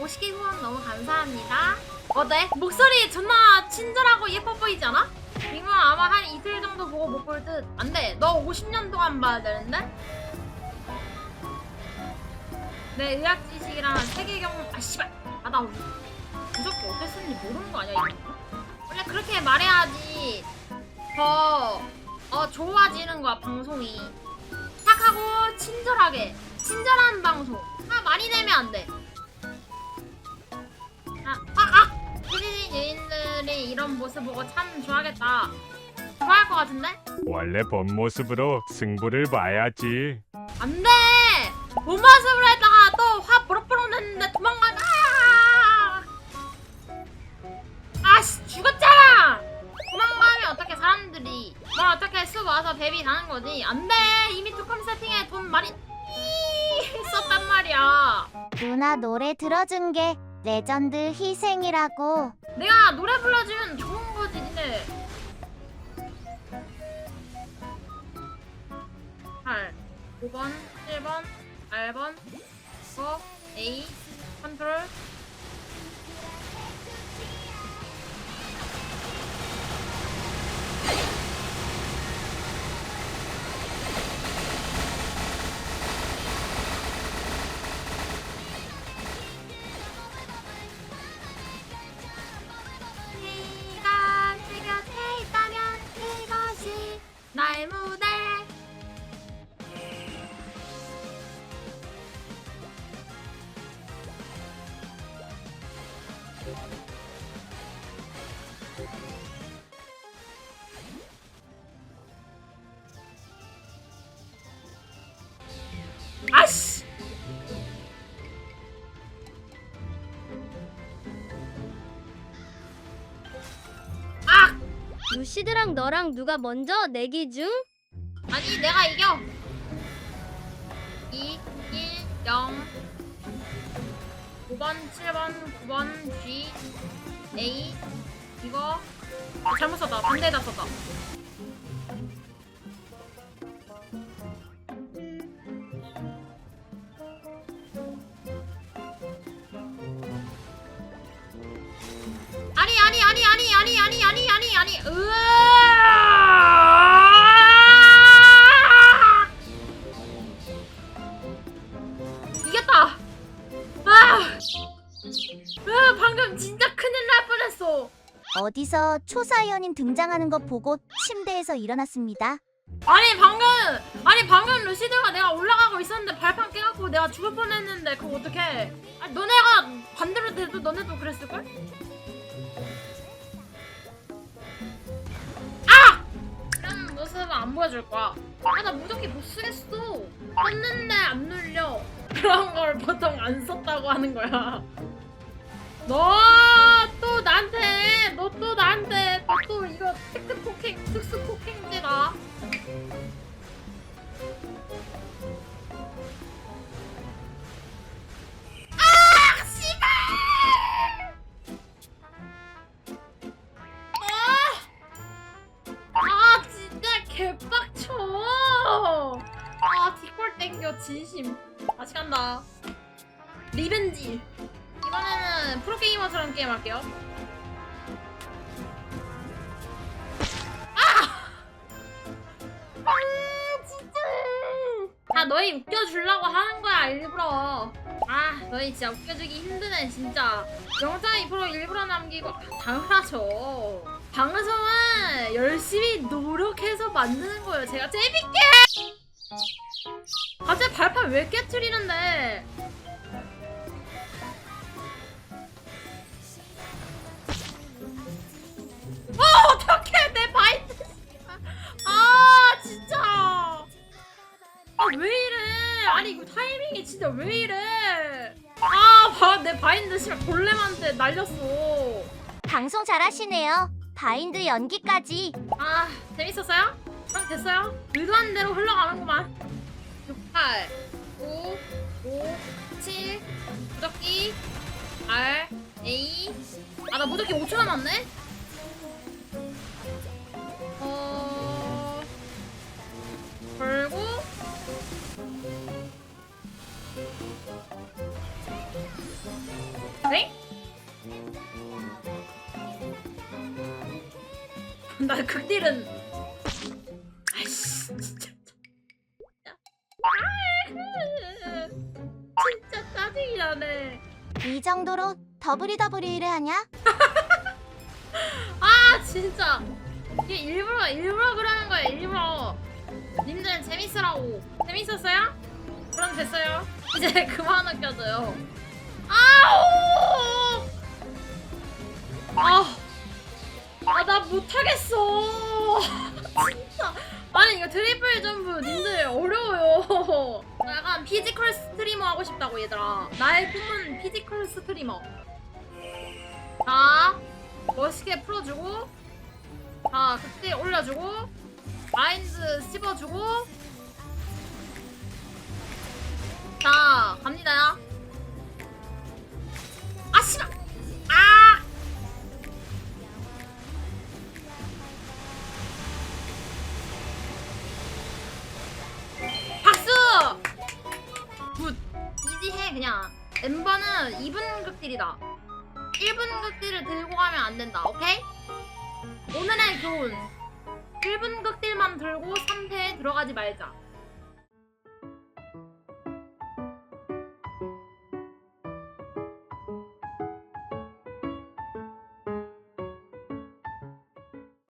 50개 후원 너무 감사합니다. 어때? 목소리 존나 친절하고 예뻐 보이지 않아? 이거 아마 한 이틀 정도 보고 못 볼 듯. 안 돼. 너 50년 동안 봐야 되는데? 내 의학 지식이랑 세계 경험 아 씨발. 아 나 무섭게 쓰는지 모르는 거 아니야 이거? 원래 그렇게 말해야지 더 어, 좋아지는 거야 방송이. 착하고 친절하게 친절한 방송. 아 많이 내면 안 돼. 이 이런 모습 보고 참 좋아하겠다. 좋아할 것 같은데? 원래 본 모습으로 승부를 봐야지. 안 돼! 본 모습으로 했다가 또화 보럭보럭 냈는데 도망가자! 아씨, 죽었잖아! 도망가면 어떻게 사람들이 뭘 어떻게 쑥 와서 베비 가는 거지? 안 돼! 이미 뚜껑 세팅에 돈 많이 썼단 말이야. 누나 노래 들어준 게 레전드 희생이라고. 내가 노래 불러주면 좋은 거지, 니네. 8, 5번, 7번, 8번, 9, A, 컨트롤. 루시드랑 너랑 누가 먼저 내기 중? 아니 내가 이겨. 2 1 0 5번 7번 9번 G A. 이거 아, 잘못 썼다. 반대에다 썼다 아니 아니 아니 으아! 이겼다. 아, 아 방금 진짜 큰일 날 뻔했어. 어디서 초사연인 등장하는 거 보고 침대에서 일어났습니다. 아니 방금 아니 방금 루시드가 내가 올라가고 있었는데 발판 깨갖고 내가 죽을 뻔했는데 그거 어떡해? 아니 너네가 반대로 돼도 너네도 그랬을걸? 모습은 안 보여줄 거야. 아 나 무적기 못 쓰겠어. 썼는데 안 눌려. 그런 걸 보통 안 썼다고 하는 거야. 너 또 나한테 너 또 나한테 너 또 이거 특급 폭행 특수 폭행죄다 개빡쳐! 아, 뒷골 땡겨, 진심. 다시 간다. 리벤지. 이번에는 프로게이머처럼 게임할게요. 아! 아, 진짜! 다 너희 웃겨주려고 하는 거야, 일부러. 아, 너희 진짜 웃겨주기 힘드네, 진짜. 영상 2% 일부러 남기고, 아, 당연하죠. 방송은 열심히 노력해서 만드는 거예요. 제가 재밌게! 갑자기 발판 왜 깨트리는데? 어. 아. 아, 왜 이래? 아니, 이거 타이밍이 진짜 왜 이래? 아, 봐, 내 바인드 씨발 골렘한테 날렸어. 방송 잘하시네요. 바인드 연기까지. 아, 재밌었어요? 그럼 됐어요? 의도한 대로 흘러가는구만. 6, 8, 5, 5, 7, 무적기, R, A. 아, 나 무적기 5초 남았네? 어. 걸고. 네? 나 극딜은 아이씨 진짜. 아, 진짜 짜증이 나네. 이 정도로 더블이더블이 하냐? 아 진짜. 이게 일부러 일부러 그러는 거야 일부러. 님들 재밌으라고. 재밌었어요? 그럼 됐어요. 이제 그만 웃겨줘요. 아우! 아나 못하겠어. 진짜. 아니 이거 트리플 점프 님들 어려워요. 나 약간 피지컬 스트리머 하고 싶다고 얘들아. 나의 꿈은 피지컬 스트리머. 자 멋있게 풀어주고 자 그때 올려주고 마인드 씹어주고. 자 그냥 엠버는 2분 극딜이다. 1분 극딜을 들고 가면 안 된다 오케이? 오늘의 교훈. 1분 극딜만 들고 3패에 들어가지 말자